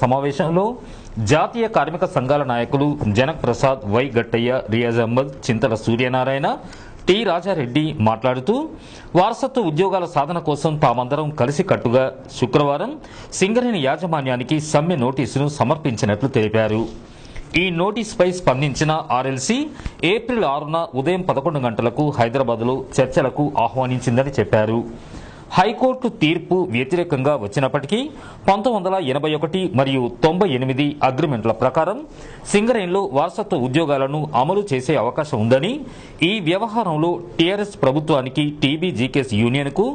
సమావేశంలో జాతీయ కార్మిక సంఘాల నాయకులు జనక్ ప్రసాద్ వై గట్టయ్య రియాజ్ అహ్మద్ చింతల సూర్యనారాయణ టి రాజారెడ్డి మాట్లాడుతూ వారసత్వ ఉద్యోగాల సాధన కోసం తామందరం కలిసికట్టుగా శుక్రవారం సింగరేణి యాజమాన్యానికి సమ్మె నోటీసును సమర్పించినట్లు తెలిపారు. ఈ నోటీసుపై స్పందించిన ఆర్ఎల్సీ ఏప్రిల్ ఆరున ఉదయం పదకొండు గంటలకు హైదరాబాద్లో చర్చలకు ఆహ్వానించిందని చెప్పారు. హైకోర్టు తీర్పు వ్యతిరేకంగా వచ్చినప్పటికీ పంతొమ్మిది వందల ఎనభై ఒకటి మరియు తొంభై ఎనిమిది అగ్రిమెంట్ల ప్రకారం సింగరేన్లో వారసత్వ ఉద్యోగాలను అమలు చేసే అవకాశం ఉందని ఈ వ్యవహారంలో టీఆర్ఎస్ ప్రభుత్వానికి టీబీజీకేఎస్ యూనియన్కు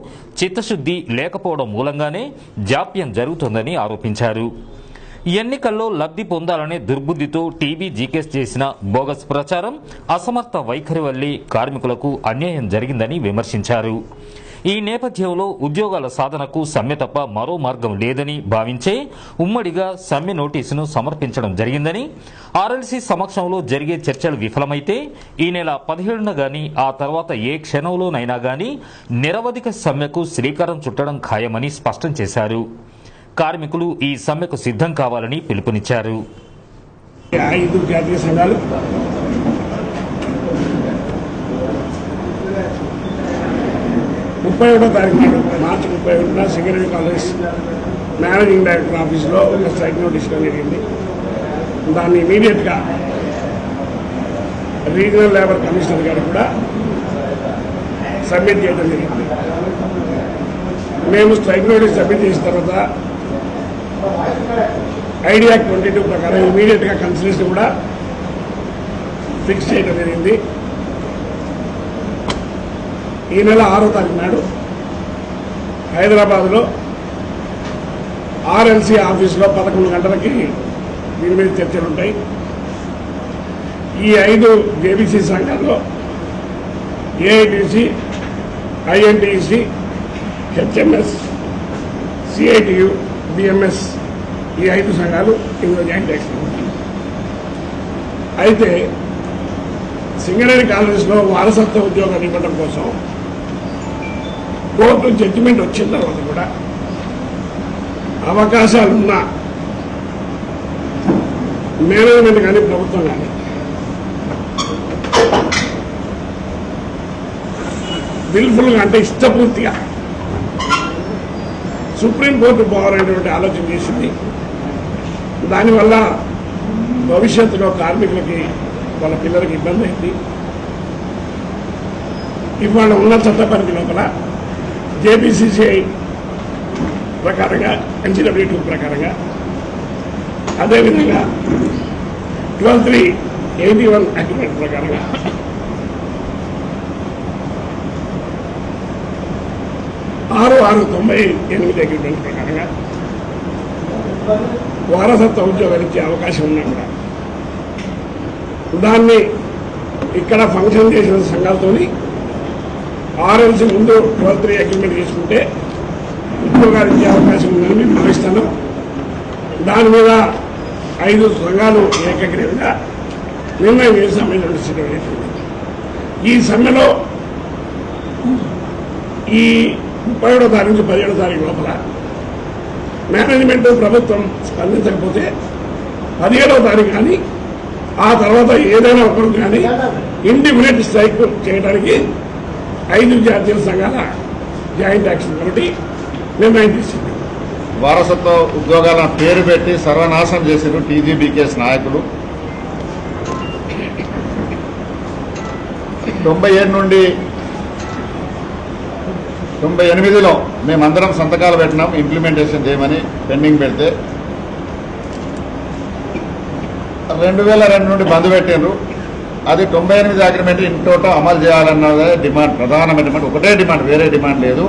చిత్తశుద్ధి లేకపోవడం మూలంగానే జాప్యం జరుగుతోందని ఆరోపించారు. ఎన్నికల్లో లబ్ధి పొందాలనే దుర్బుద్ధితో టీబీ జీకేస్ చేసిన బోగస్ ప్రచారం అసమర్థ వైఖరి వల్లే కార్మికులకు అన్యాయం జరిగిందని విమర్శించారు. ఈ నేపథ్యంలో ఉద్యోగాల సాధనకు సమ్మె తప్ప మరో మార్గం లేదని భావించే ఉమ్మడిగా సమ్మె నోటీసును సమర్పించడం జరిగిందని ఆర్ఎల్సీ సమక్షంలో జరిగే చర్చలు విఫలమైతే ఈ నెల పదిహేడున గాని ఆ తర్వాత ఏ క్షణంలోనైనా గాని నిరవధిక సమ్మెకు శ్రీకారం చుట్టడం ఖాయమని స్పష్టం చేశారు. కార్మికులు ఈ సమ్మెకు సిద్ధం కావాలని పిలుపునిచ్చారు. ఐదు జాతీయ సంఘాలు ముప్పై ఒకటో తారీఖు నాడు మార్చి ముప్పై ఒకటిన సింగరేణి కాలేజ్ మేనేజింగ్ డైరెక్టర్ ఆఫీస్లో ఒక స్ట్రైక్ నోటీస్ జరిగింది. దాన్ని ఇమీడియట్గా రీజనల్ లేబర్ కమిషనర్ గారు కూడా సబ్మిట్ చేయడం జరిగింది. మేము స్ట్రైక్ నోటీస్ సబ్మిట్ చేసిన తర్వాత ఐడియా ట్వంటీ టూ ప్రకారం ఇమీడియట్గా కన్సిడర్స్ కూడా ఫిక్స్ చేయడం జరిగింది. ఈ నెల ఆరో తారీఖు నాడు హైదరాబాద్లో ఆర్ఎల్సీ ఆఫీస్లో పదకొండు గంటలకి దీని మీద చర్చలు ఉంటాయి. ఈ ఐదు జేబీసీ సంఘాల్లో AITC INTC HMS CITU BMS ఈ ఐదు సంఘాలు ఇందులో జాయిన్ చేస్తున్నాయి అయితే సింగరేణి కాలేజెస్లో వారసత్వ ఉద్యోగం ఇవ్వడం కోసం కోర్టు జడ్జిమెంట్ వచ్చిన తర్వాత కూడా అవకాశాలున్నా మేనేజ్మెంట్ కానీ ప్రభుత్వం కానీ విల్ఫుల్గా అంటే ఇష్టపూర్తిగా సుప్రీంకోర్టు పోవాలనేటువంటి ఆలోచన చేసింది. దానివల్ల భవిష్యత్తులో కార్మికులకి వాళ్ళ పిల్లలకి ఇబ్బంది అయింది. ఇవాళ ఉన్న చట్ట పరిధి లోపల జేపీసీసీఐ ప్రకారంగా ఎన్సీడబ్ల్యూ టూ ప్రకారంగా. అదేవిధంగా twelve three eighty one agreement ప్రకారంగా. ఆరు ఆరు తొంభై ఎనిమిది అగ్రిమెంట్ ప్రకారంగా. వారసత్వ ఉద్యోగాలు ఇచ్చే అవకాశం ఉన్నా కూడా. దాన్ని ఇక్కడ ఫంక్షన్ చేసిన సంఘాలతోని ఆర్ఎల్సీ ముందు ట్వెల్వ్ త్రీ అగ్రిమెంట్ చేసుకుంటే ఉద్యోగాలు ఇచ్చే అవకాశం ఉందని మేము భావిస్తాను. దాని మీద ఐదు సంఘాలు ఏకగ్రీవంగా నిర్ణయం చేసి ఈ సమ్మెలో ఈ ముప్పై ఏడో తారీఖు నుంచి పదిహేడో తారీఖు లోపల మేనేజ్మెంట్ ప్రభుత్వం స్పందించకపోతే పదిహేడవ తారీఖు కానీ ఆ తర్వాత ఏదైనా ఒకరు కానీ ఇండిఫినెంట్ స్ట్రైక్ చేయడానికి ఐదు జాతీయ సంఘాల జాయింట్ యాక్షన్ కమిటీ నిర్ణయం తీసుకుంది వారసత్వ ఉద్యోగాల పేరు పెట్టి సర్వనాశనం చేశారు టీజీబీకేఎస్ నాయకులు. తొంభై ఏడు నుండి తొంభై ఎనిమిదిలో మేమందరం సంతకాలు పెట్టినాం ఇంప్లిమెంటేషన్ చేయమని పెండింగ్ పెడితే. రెండు వేల రెండు నుండి బంద్ పెట్టిండ్రు. అది తొంభై ఎనిమిది అగ్రిమెంట్ ఇంటోటో అమలు చేయాలన్నదే డిమాండ్ ప్రధానమైన డిమాండ్ ఒకటే డిమాండ్ వేరే డిమాండ్ లేదు.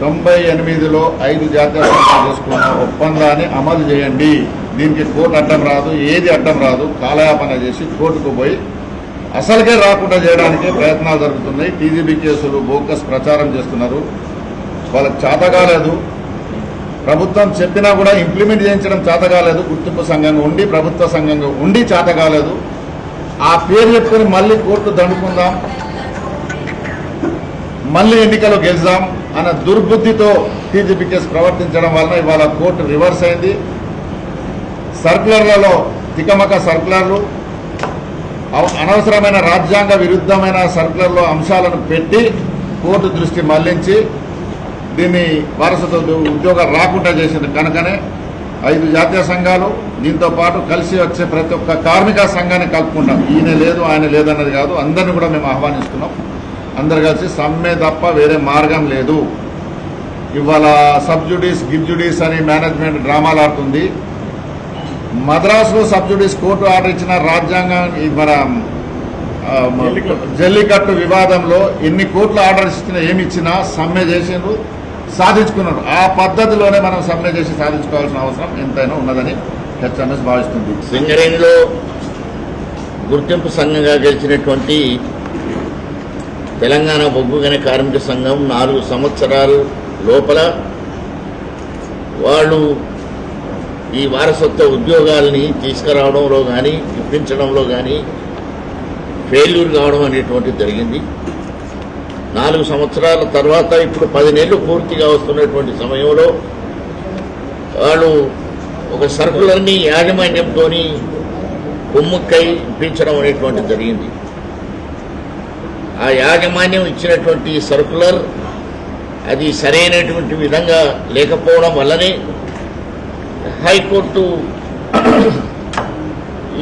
తొంభై ఎనిమిదిలో ఐదు జాతీయ చేసుకున్న ఒప్పందాన్ని అమలు చేయండి. దీనికి కోర్టు అడ్డం రాదు. ఏది అడ్డం రాదు? కాలయాపన చేసి కోర్టుకు పోయి అసలుకే రాకుండా చేయడానికి ప్రయత్నాలు జరుగుతున్నాయి. టీజీబీ కేసులు బోకస్ ప్రచారం చేస్తున్నారు. వాళ్ళకి చేత కాలేదు. ప్రభుత్వం చెప్పినా కూడా ఇంప్లిమెంట్ చేయించడం చేత కాలేదు. గుర్తింపు సంఘంగా ఉండి ప్రభుత్వ సంఘంగా ఉండి చేత కాలేదు. ఆ పేరు చెప్పుకొని మళ్ళీ కోర్టు దండుకుందాం. మళ్ళీ ఎన్నికలు గెలుద్దాం అన్న దుర్బుద్ధితో టీజీపీకేస్ ప్రవర్తించడం వలన ఇవాళ కోర్టు రివర్స్ అయింది. సర్కులర్లలో తికమక సర్కులర్లు అనవసరమైన రాజ్యాంగ విరుద్ధమైన సర్కులర్లో అంశాలను పెట్టి కోర్టు దృష్టి మళ్ళించి దీన్ని వారసత్వ ఉద్యోగాలు రాకుండా చేసింది కనుకనే ఐదు జాతీయ సంఘాలు దీంతో పాటు కలిసి వచ్చే ప్రతి ఒక్క కార్మిక సంఘాన్ని కలుపుకుంటాం. ఈయన లేదు ఆయన లేదన్నది కాదు అందరిని కూడా మేము ఆహ్వానిస్తున్నాం. అందరు కలిసి సమ్మె తప్ప వేరే మార్గం లేదు. ఇవాళ సబ్జుడీస్ గిబ్జుడీస్ అని మేనేజ్మెంట్ డ్రామాలు ఆడుతుంది. మద్రాసులో సబ్జుడీస్ కోర్టు ఆర్డర్ ఇచ్చిన రాజ్యాంగం మన జల్లికట్టు. జల్లికట్టు వివాదంలో ఎన్ని కోట్ల ఆర్డర్ ఇచ్చినా ఏమి ఇచ్చినా సమ్మె చేసిండ్రు. సాధించుకున్నారు ఆ పద్ధతిలోనే మనం సమ్మె చేసి సాధించుకోవాల్సిన అవసరం ఎంతైనా ఉన్నదని హెచ్ఎంఎస్ భావిస్తుంది. సింగరేణిలో గుర్తింపు సంఘంగా గెలిచినటువంటి తెలంగాణ బొగ్గుగని కార్మిక సంఘం నాలుగు సంవత్సరాలు లోపల వాళ్ళు ఈ వారసత్వ ఉద్యోగాల్ని తీసుకురావడంలో కానీ ఇప్పించడంలో కానీ ఫెయిల్యూర్ కావడం అనేటువంటిది జరిగింది. నాలుగు సంవత్సరాల తర్వాత ఇప్పుడు పదినేళ్ళు పూర్తిగా వస్తున్నటువంటి సమయంలో వాళ్ళు ఒక సర్కులర్ని యాజమాన్యంతో కొమ్ముక్కై ఇప్పించడం అనేటువంటిది జరిగింది. ఆ యాజమాన్యం ఇచ్చినటువంటి సర్కులర్ అది సరైనటువంటి విధంగా లేకపోవడం వల్లనే హైకోర్టు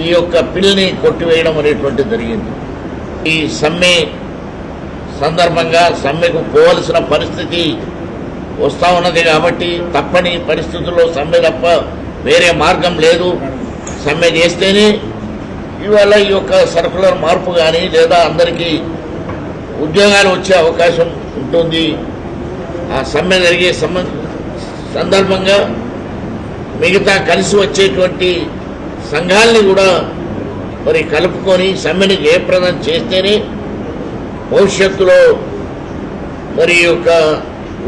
ఈ యొక్క పిల్ని కొట్టివేయడం అనేటువంటిది జరిగింది. ఈ సమ్మె సందర్భంగా సమ్మెకు పోవలసిన పరిస్థితి వస్తూ ఉన్నది కాబట్టి తప్పని పరిస్థితుల్లో సమ్మె తప్ప వేరే మార్గం లేదు. సమ్మె చేస్తేనే ఇవాళ ఈ యొక్క సర్కులర్ మార్పు కానీ లేదా అందరికీ ఉద్యోగాలు వచ్చే అవకాశం ఉంటుంది. ఆ సమ్మె జరిగే సందర్భంగా మిగతా కలిసి వచ్చేటువంటి సంఘాలని కూడా మరి కలుపుకొని సమ్మెని జయప్రదం చేస్తేనే భవిష్యత్తులో మరి యొక్క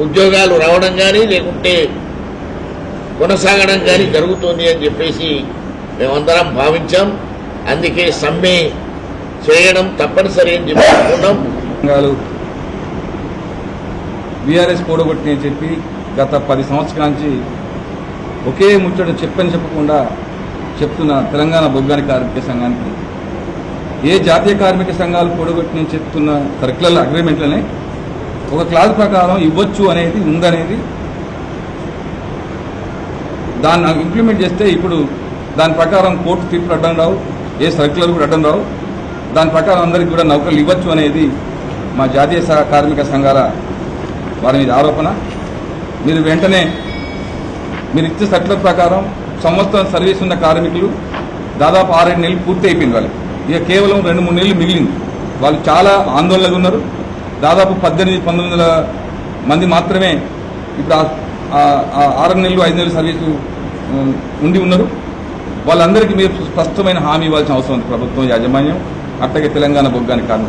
ఉద్యోగాలు రావడం కానీ లేకుంటే కొనసాగడం కానీ జరుగుతుంది అని చెప్పేసి మేమందరం భావించాం. అందుకే సమ్మె చేయడం తప్పనిసరి అని చెప్పి అనుకున్నాం సంఘాలు బీఆర్ఎస్ కూడగొట్టి అని చెప్పి గత పది సంవత్సరాల నుంచి ఒకే ముచ్చట చెప్పని చెప్పకుండా చెప్తున్న తెలంగాణ బొగ్గాని కార్మిక సంఘానికి ఏ జాతీయ కార్మిక సంఘాలు కూడగొట్టి చెప్తున్న సర్కులర్ అగ్రిమెంట్లనే ఒక క్లాస్ ప్రకారం ఇవ్వచ్చు అనేది ఉందనేది దాన్ని ఇంప్లిమెంట్ చేస్తే ఇప్పుడు దాని ప్రకారం కోర్టు తీర్పులు అడ్డం రావు ఏ సర్కులర్ కూడా అడ్డం రావు. దాని ప్రకారం అందరికీ కూడా నౌకర్లు ఇవ్వచ్చు అనేది మా జాతీయ సహ- కార్మిక సంఘాల వారి మీద ఆరోపణ. మీరు వెంటనే మీరు ఇచ్చే సర్కులర్ ప్రకారం సంవత్సరం సర్వీస్ ఉన్న కార్మికులు దాదాపు ఆరేడు నెలలు పూర్తి అయిపోయింది వాళ్ళకి. ఇక కేవలం రెండు మూడు నెలలు మిగిలింది. వాళ్ళు చాలా ఆందోళనగా ఉన్నారు. దాదాపు పద్దెనిమిది పంతొమ్మిది వందల మంది మాత్రమే ఇప్పుడు ఆరు నెలలు ఐదు నెలలు సర్వీసు ఉండి ఉన్నారు. వాళ్ళందరికీ మీరు స్పష్టమైన హామీ ఇవ్వాల్సిన అవసరం ఉంది ప్రభుత్వం యాజమాన్యం అట్లాగే తెలంగాణ బొగ్గానికి కారణం